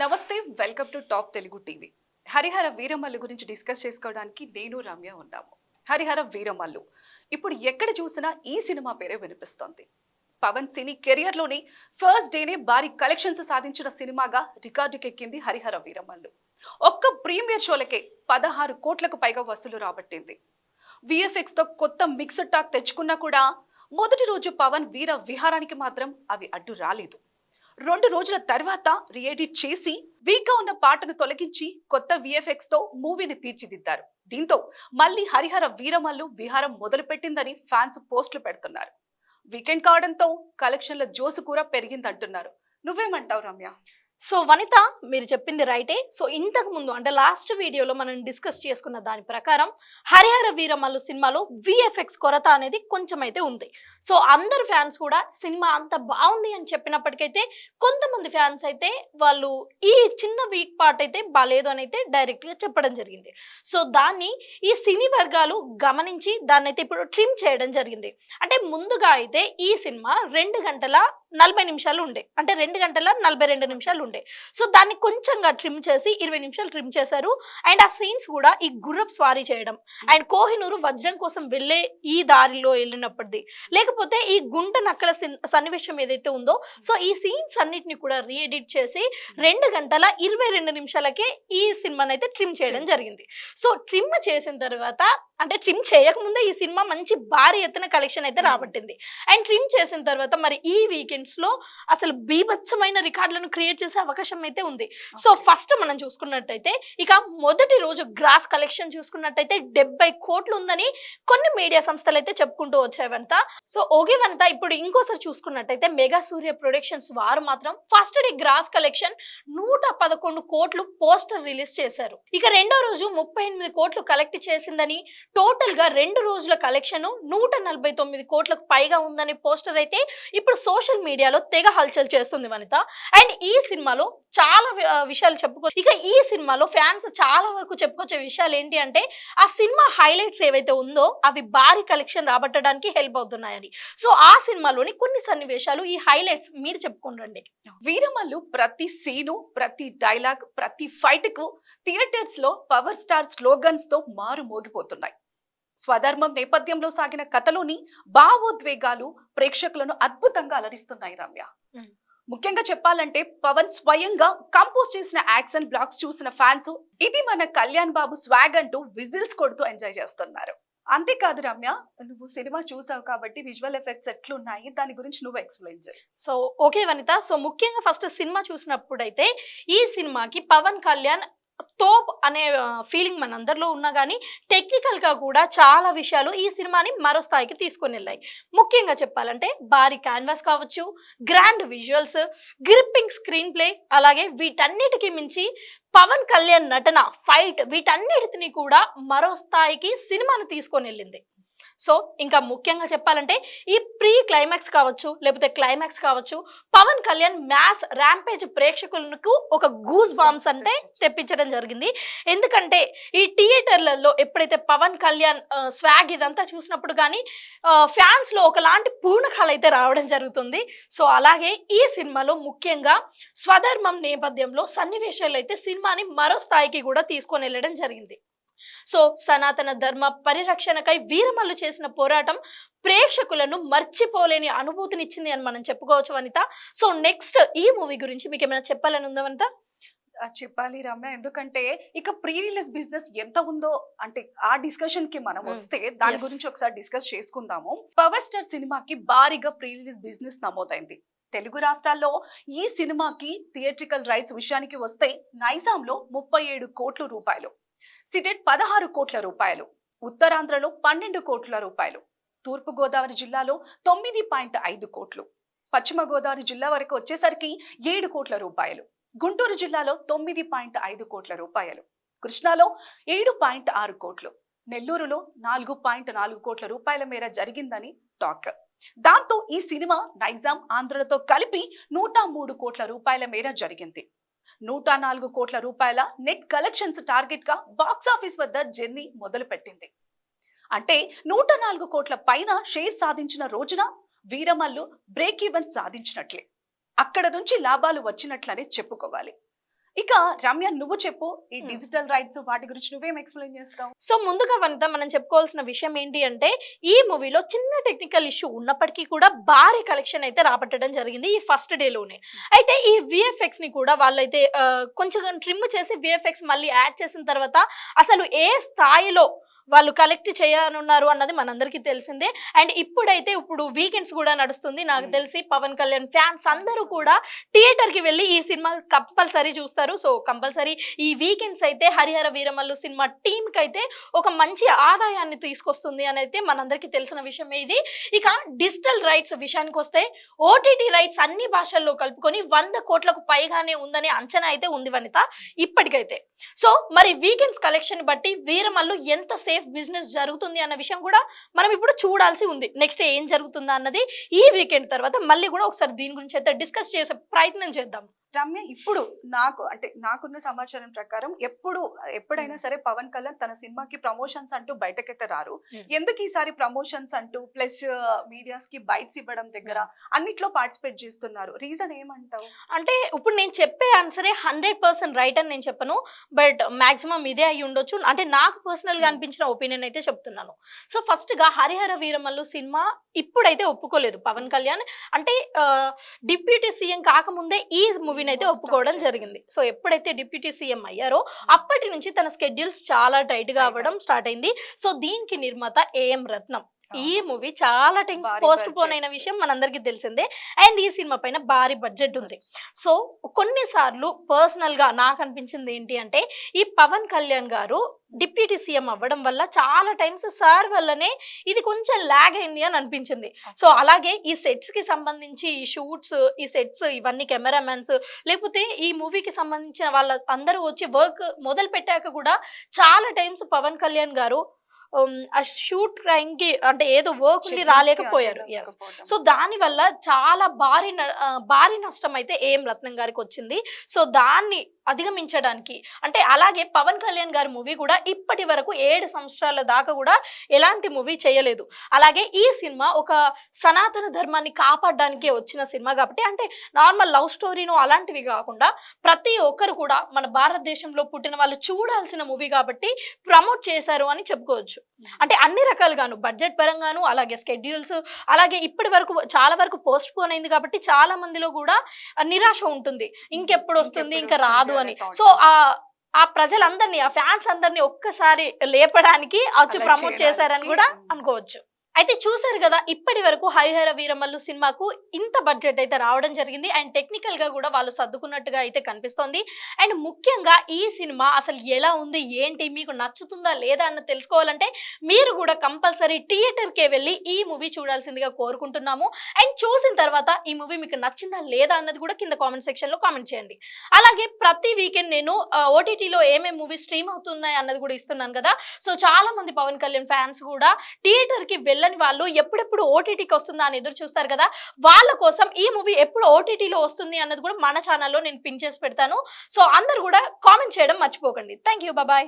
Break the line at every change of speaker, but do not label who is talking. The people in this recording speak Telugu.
నమస్తే welcome to top Telugu TV. Harihara Veeramallu గురించి డిస్కస్ చేసుకోవడానికి నేను రమ్య ఉన్నాము. హరిహర వీరమల్లు ఇప్పుడు ఎక్కడ చూసినా ఈ సినిమా పేరే వినిపిస్తోంది. పవన్ సినీ కెరియర్లోని ఫస్ట్ డేనే భారీ కలెక్షన్స్ సాధించిన సినిమాగా రికార్డుకెక్కింది హరిహర వీరమల్లు. ఒక్క ప్రీమియర్ షోలకే పదహారు కోట్లకు పైగా వసూలు రాబట్టింది. విఎఫ్ఎక్స్తో కొత్త మిక్స్డ్ టాక్ తెచ్చుకున్నా కూడా మొదటి రోజు పవన్ వీర విహారానికి మాత్రం అవి అడ్డు రాలేదు. రెండు రోజుల తర్వాత రీఎడిట్ చేసి వీక్గా ఉన్న పాటను తొలగించి కొత్త విఎఫ్ఎక్స్తో మూవీని తీర్చిదిద్దారు. దీంతో మళ్ళీ హరిహర వీరమల్లు విహారం మొదలుపెట్టిందని ఫ్యాన్స్ పోస్టులు పెడుతున్నారు. వీకెండ్ కావడంతో కలెక్షన్ల జోసు కూడా పెరిగిందంటున్నారు. నువ్వేమంటావు రమ్య?
సో వనిత మీరు చెప్పింది రైటే. సో ఇంతకు ముందు అంటే లాస్ట్ వీడియోలో మనం డిస్కస్ చేసుకున్న దాని ప్రకారం హరిహర వీరమల్లు సినిమాలో విఎఫ్ఎక్స్ కొరత అనేది కొంచెం అయితే ఉంది. సో అందరు ఫ్యాన్స్ కూడా సినిమా అంత బాగుంది అని చెప్పినప్పటికైతే కొంతమంది ఫ్యాన్స్ అయితే వాళ్ళు ఈ చిన్న వీక్ పార్ట్ అయితే బాగాలేదు అని అయితే డైరెక్ట్గా చెప్పడం జరిగింది. సో దాన్ని ఈ సినీ వర్గాలు గమనించి దాన్ని అయితే ఇప్పుడు ట్రిమ్ చేయడం జరిగింది. అంటే ముందుగా అయితే ఈ సినిమా రెండు గంటల నలభై నిమిషాలు ఉండే. అంటే రెండు గంటల నలభై రెండు నిమిషాలు ఉండే. సో దాన్ని కొంచెంగా ట్రిమ్ చేసి ఇరవై నిమిషాలు ట్రిమ్ చేశారు. అండ్ ఆ సీన్స్ కూడా ఈ గుర్రప్ స్వారీ చేయడం. అండ్ కోహినూరు వజ్రం కోసం వెళ్ళే ఈ దారిలో వెళ్ళినప్పటిది. లేకపోతే ఈ గుంట నక్కల సిన్- సన్నివేశం ఏదైతే ఉందో సో ఈ సీన్స్ అన్నిటిని కూడా రీఎడిట్ చేసి రెండు గంటల ఇరవై రెండు నిమిషాలకే ఈ సినిమాని అయితే ట్రిమ్ చేయడం జరిగింది. సో ట్రిమ్ చేసిన తర్వాత అంటే ట్రిమ్ చేయకముందే ఈ సినిమా మంచి భారీ ఎత్తున కలెక్షన్ అయితే రాబట్టింది. అండ్ ట్రిమ్ చేసిన తర్వాత మరి ఈ వీకెండ్స్లో అసలు బీభత్సమైన రికార్డులను క్రియేట్ చేసే అవకాశం అయితే ఉంది. సో ఫస్ట్ మనం చూసుకున్నట్టయితే ఇక మొదటి రోజు గ్రాస్ కలెక్షన్ చూసుకున్నట్టయితే డెబ్బై కోట్లు ఉందని కొన్ని మీడియా సంస్థలు అయితే చెప్పుకుంటూ వచ్చావంట. సో వనిత ఇప్పుడు ఇంకోసారి చూసుకున్నట్టయితే మెగా సూర్య ప్రొడక్షన్స్ వారు మాత్రం ఫస్ట్ డే గ్రాస్ కలెక్షన్ నూట పదకొండు కోట్లు పోస్టర్ రిలీజ్ చేశారు. ఇక రెండో రోజు ముప్పై ఎనిమిది కోట్లు కలెక్ట్ చేసిందని టోటల్గా రెండు రోజుల కలెక్షన్ నూట నలభై తొమ్మిది కోట్లకు పైగా ఉందనే పోస్టర్ అయితే ఇప్పుడు సోషల్ మీడియాలో తెగ హల్చల్ చేస్తుంది వనిత. అండ్ ఈ సినిమాలో చాలా విషయాలు చెప్పుకో ఇక ఈ సినిమాలో ఫ్యాన్స్ చాలా వరకు చెప్పుకొచ్చే విషయాలు ఏంటి అంటే ఆ సినిమా హైలైట్స్ ఏవైతే ఉందో అవి భారీ కలెక్షన్ రాబట్టడానికి హెల్ప్ అవుతున్నాయని. సో ఆ సినిమాలోని కొన్ని సన్నివేశాలు ఈ హైలైట్స్ మీరు చెప్పుకోండి
వీరమల్లు ప్రతి సీను ప్రతి డైలాగ్ ప్రతి ఫైట్కు థియేటర్స్లో పవర్ స్టార్ స్లోగన్స్తో మారు మోగిపోతున్నాయి. స్వధర్మం నేపథ్యంలో సాగిన కథలోని భావోద్వేగాలు ప్రేక్షకులను అద్భుతంగా అలరిస్తున్నాయి రమ్య. ముఖ్యంగా చెప్పాలంటే పవన్ స్వయంగా కంపోజ్ చేసిన యాక్షన్ బ్లాక్స్ చూసిన ఫ్యాన్స్ ఇది మన కళ్యాణ్ బాబు స్వాగ్ అంటూ విజిల్స్ కొడుతూ ఎంజాయ్ చేస్తున్నారు. అంతేకాదు రమ్య నువ్వు సినిమా చూసావు కాబట్టి విజువల్ ఎఫెక్ట్స్ ఎట్లున్నాయి? దాని గురించి నువ్వు ఎక్స్ప్లెయిన్ చేయి.
So okay Vanitha. సో ముఖ్యంగా ఫస్ట్ సినిమా చూసినప్పుడైతే ఈ సినిమాకి పవన్ కళ్యాణ్ తోప్ అనే ఫీలింగ్ మన అందరిలో ఉన్నా కానీ టెక్నికల్గా కూడా చాలా విషయాలు ఈ సినిమాని మరో స్థాయికి తీసుకొని వెళ్ళాయి. ముఖ్యంగా చెప్పాలంటే భారీ క్యాన్వాస్ కావచ్చు grand visuals gripping screenplay అలాగే వీటన్నిటికీ మించి పవన్ కళ్యాణ్ నటన ఫైట్ వీటన్నిటిని కూడా మరో స్థాయికి సినిమాను తీసుకొని వెళ్ళింది. సో ఇంకా ముఖ్యంగా చెప్పాలంటే ఈ ప్రీ క్లైమాక్స్ కావచ్చు లేకపోతే క్లైమాక్స్ కావచ్చు పవన్ కళ్యాణ్ మ్యాస్ ర్యాంపేజ్ ప్రేక్షకులకు ఒక గూస్ బాంబ్స్ అంటే తెప్పించడం జరిగింది. ఎందుకంటే ఈ థియేటర్లలో ఎప్పుడైతే పవన్ కళ్యాణ్ స్వాగ్ ఇదంతా చూసినప్పుడు కానీ ఫ్యాన్స్లో ఒకలాంటి పూర్ణకాలు అయితే రావడం జరుగుతుంది. సో అలాగే ఈ సినిమాలో ముఖ్యంగా స్వధర్మం నేపథ్యంలో సన్నివేశాలు అయితే సినిమాని మరో స్థాయికి కూడా తీసుకొని వెళ్ళడం జరిగింది. సో సనాతన ధర్మ పరిరక్షణకై వీరమల్లు చేసిన పోరాటం ప్రేక్షకులను మర్చిపోలేని అనుభూతినిచ్చింది అని మనం చెప్పుకోవచ్చు వనిత. సో నెక్స్ట్ ఈ మూవీ గురించి మీకు ఏమైనా చెప్పాలని ఉందా వనిత?
చెప్పాలి రమ్య. ఎందుకంటే ఇక ప్రీ రిలీజ్ బిజినెస్ ఎంత ఉందో అంటే ఆ డిస్కషన్కి మనం. వస్తే దాని. గురించి ఒకసారి డిస్కస్ చేసుకుందాము. పవర్ స్టార్ సినిమాకి భారీగా ప్రీ రిలీజ్ బిజినెస్ నమోదైంది. తెలుగు రాష్ట్రాల్లో ఈ సినిమాకి థియేట్రికల్ రైట్స్ విషయానికి వస్తే నైజాంలో ముప్పై ఏడు కోట్ల రూపాయలు. సిటెట్ పదహారు కోట్ల రూపాయలు ఉత్తరాంధ్రలో పన్నెండు కోట్ల రూపాయలు తూర్పు గోదావరి జిల్లాలో తొమ్మిది పాయింట్ ఐదు కోట్లు పశ్చిమ గోదావరి జిల్లా వరకు వచ్చేసరికి ఏడు కోట్ల రూపాయలు గుంటూరు జిల్లాలో తొమ్మిది పాయింట్ ఐదు కోట్ల రూపాయలు కృష్ణాలో ఏడు పాయింట్ ఆరు కోట్లు నెల్లూరులో నాలుగు పాయింట్ నాలుగు కోట్ల రూపాయల మేర జరిగిందని టాక్. దాంతో ఈ సినిమా నైజాం ఆంధ్రలతో కలిపి నూట మూడు కోట్ల రూపాయల మేర జరిగింది. నూట నాలుగు కోట్ల రూపాయల నెట్ కలెక్షన్స్ టార్గెట్గా బాక్స్ ఆఫీస్ వద్ద జర్నీ మొదలు పెట్టింది అంటే నూట నాలుగు కోట్ల పైన షేర్ సాధించిన రోజున వీరమల్లు బ్రేక్ ఈవెన్ సాధించినట్లే. అక్కడ నుంచి లాభాలు వచ్చినట్లనే చెప్పుకోవాలి. ఇక రమ్య నువ్వు చెప్పు. ఈ. డిజిటల్ రైట్స్ వాటి గురించి నువ్వేం ఎక్స్ప్లెయిన్ చేస్తావు?
సో ముందుగా వనిత మనం చెప్పుకోవాల్సిన విషయం ఏంటి అంటే ఈ మూవీలో చిన్న టెక్నికల్ ఇష్యూ ఉన్నప్పటికీ కూడా భారీ కలెక్షన్ అయితే రాబట్టడం జరిగింది ఈ ఫస్ట్ డేలోనే అయితే ఈ విఎఫ్ఎక్స్ని కూడా వాళ్ళైతే కొంచెం ట్రిమ్ చేసి విఎఫ్ఎక్స్ మళ్ళీ యాడ్ చేసిన తర్వాత అసలు ఏ స్థాయిలో వాళ్ళు కలెక్ట్ చేయనున్నారు అన్నది మనందరికీ తెలిసిందే. అండ్ ఇప్పుడైతే ఇప్పుడు వీకెండ్స్ కూడా నడుస్తుంది. నాకు
Hmm.
తెలిసి పవన్ కళ్యాణ్ ఫ్యాన్స్ అందరూ కూడా థియేటర్కి వెళ్ళి ఈ సినిమా కంపల్సరీ చూస్తారు. సో కంపల్సరీ ఈ వీకెండ్స్ అయితే హరిహర వీరమల్లు సినిమా టీమ్కి అయితే ఒక మంచి ఆదాయాన్ని తీసుకొస్తుంది అని అయితే మనందరికీ తెలిసిన విషయమే ఇది. ఇక డిజిటల్ రైట్స్ విషయానికి వస్తే ఓటీటీ రైట్స్ అన్ని భాషల్లో కలుపుకొని వంద కోట్లకు పైగానే ఉందనే అంచనా అయితే ఉంది వనిత ఇప్పటికైతే. సో మరి వీకెండ్స్ కలెక్షన్ బట్టి వీరమల్లు ఎంత సేఫ్ బిజినెస్ జరుగుతుంది అన్న విషయం కూడా మనం ఇప్పుడు చూడాల్సి ఉంది. నెక్స్ట్ ఏం జరుగుతుందా అన్నది ఈ వీకెండ్ తర్వాత మళ్ళీ కూడా ఒకసారి దీని గురించి అయితే డిస్కస్ చేసే ప్రయత్నం చేద్దాం.
రమ్య ఇప్పుడు నాకు అంటే నాకున్న సమాచారం ప్రకారం ఎప్పుడు ఎప్పుడైనా సరే పవన్ కళ్యాణ్ తన సినిమాకి ప్రమోషన్స్ అంటూ బయటకైతే రారు. ఎందుకు ఈసారి ప్రమోషన్స్ అంటూ ప్లస్ మీడియాస్కి బైట్స్ ఇవ్వడం దగ్గర అన్నిట్లో పార్టిసిపేట్ చేస్తున్నారు. రీజన్ ఏమంటావు?
అంటే ఇప్పుడు నేను చెప్పే ఆన్సరే హండ్రెడ్ పర్సెంట్ రైట్ అని నేను చెప్పను. బట్ మాక్సిమం ఇదే అయి ఉండొచ్చు. అంటే నాకు పర్సనల్గా అనిపించిన ఒపీనియన్ అయితే చెప్తున్నాను. సో ఫస్ట్గా హరిహర వీరమల్లు సినిమా ఇప్పుడైతే ఒప్పుకోలేదు పవన్ కళ్యాణ్. అంటే డిప్యూటీ సీఎం కాకముందే ఈ మూవీని అయితే ఒప్పుకోవడం. జరిగింది. సో ఎప్పుడైతే డిప్యూటీ సీఎం అయ్యారో అప్పటి నుంచి తన స్కెడ్యూల్స్ చాలా టైట్గా అవ్వడం. స్టార్ట్ అయింది. సో దీనికి నిర్మాత ఏఎం రత్నం. ఈ మూవీ చాలా టైమ్స్ పోస్ట్ పోన్. అయిన విషయం మనందరికీ తెలిసిందే. అండ్ ఈ సినిమా పైన భారీ బడ్జెట్ ఉంది. సో కొన్నిసార్లు పర్సనల్గా నాకు అనిపించింది ఏంటి అంటే ఈ పవన్ కళ్యాణ్ గారు డిప్యూటీ సీఎం అవ్వడం వల్ల చాలా టైమ్స్ సార్ వల్లనే ఇది కొంచెం లాగ్ అయింది అని అనిపించింది. సో అలాగే ఈ సెట్స్కి సంబంధించి ఈ షూట్స్ ఈ సెట్స్ ఇవన్నీ కెమెరామెన్స్ లేకపోతే ఈ మూవీకి సంబంధించిన వాళ్ళ అందరూ వచ్చి వర్క్ మొదలు పెట్టాక కూడా చాలా టైమ్స్ పవన్ కళ్యాణ్ గారు ఆ షూట్కి అంటే ఏదో వర్క్ ఉండి రాలేకపోయారు. సో దాని వల్ల చాలా భారీ భారీ నష్టం అయితే ఏం రత్నం గారికి వచ్చింది. సో దాన్ని అధిగమించడానికి అంటే అలాగే పవన్ కళ్యాణ్ గారి మూవీ కూడా ఇప్పటి వరకు ఏడు సంవత్సరాల దాకా కూడా ఎలాంటి మూవీ చేయలేదు. అలాగే ఈ సినిమా ఒక సనాతన ధర్మాన్ని కాపాడడానికే వచ్చిన సినిమా కాబట్టి అంటే నార్మల్ లవ్ స్టోరీను అలాంటివి కాకుండా ప్రతి ఒక్కరు కూడా మన భారతదేశంలో పుట్టిన వాళ్ళు చూడాల్సిన మూవీ కాబట్టి ప్రమోట్ చేశారు అని చెప్పుకోవచ్చు. అంటే అన్ని రకాలుగాను బడ్జెట్ పరంగాను అలాగే స్కెడ్యూల్స్ అలాగే ఇప్పటి వరకు చాలా వరకు పోస్ట్ పోన్ అయింది కాబట్టి చాలా మందిలో కూడా నిరాశ ఉంటుంది. ఇంకెప్పుడు వస్తుంది ఇంకా రాదు అని. సో ఆ ఆ ప్రజలందరినీ ఆ ఫ్యాన్స్ అందరినీ ఒక్కసారి లేపడానికి వచ్చి ప్రమోట్ చేశారని కూడా
చేయడానికి.
అనుకోవచ్చు. అయితే చూసారు కదా ఇప్పటి వరకు హరిహర వీరమల్లు సినిమాకు ఇంత బడ్జెట్ అయితే రావడం జరిగింది. అండ్ టెక్నికల్గా కూడా వాళ్ళు సర్దుకున్నట్టుగా అయితే కనిపిస్తోంది. అండ్ ముఖ్యంగా ఈ సినిమా అసలు ఎలా ఉంది ఏంటి మీకు నచ్చుతుందా లేదా అన్న తెలుసుకోవాలంటే మీరు కూడా కంపల్సరీ థియేటర్కే వెళ్ళి ఈ మూవీ చూడాల్సిందిగా కోరుకుంటున్నాము. అండ్ చూసిన తర్వాత ఈ మూవీ మీకు నచ్చిందా లేదా అన్నది కూడా కింద కామెంట్ సెక్షన్లో కామెంట్ చేయండి. అలాగే ప్రతి వీకెండ్ నేను ఓటీటీలో ఏమేమి మూవీ స్ట్రీమ్ అవుతున్నాయి అన్నది కూడా ఇస్తున్నాను కదా. సో చాలా మంది పవన్ కళ్యాణ్ ఫ్యాన్స్ కూడా థియేటర్కి వెళ్ళని వాళ్ళు ఎప్పుడెప్పుడు ఓటీటీకి వస్తుందా అని ఎదురు చూస్తారు కదా వాళ్ళ కోసం ఈ మూవీ ఎప్పుడు ఓటీటీలో వస్తుంది అన్నది కూడా మన ఛానల్లో నేను పిన్ చేసి పెడతాను. సో అందరు కూడా కామెంట్ చేయడం మర్చిపోకండి. Thank you bye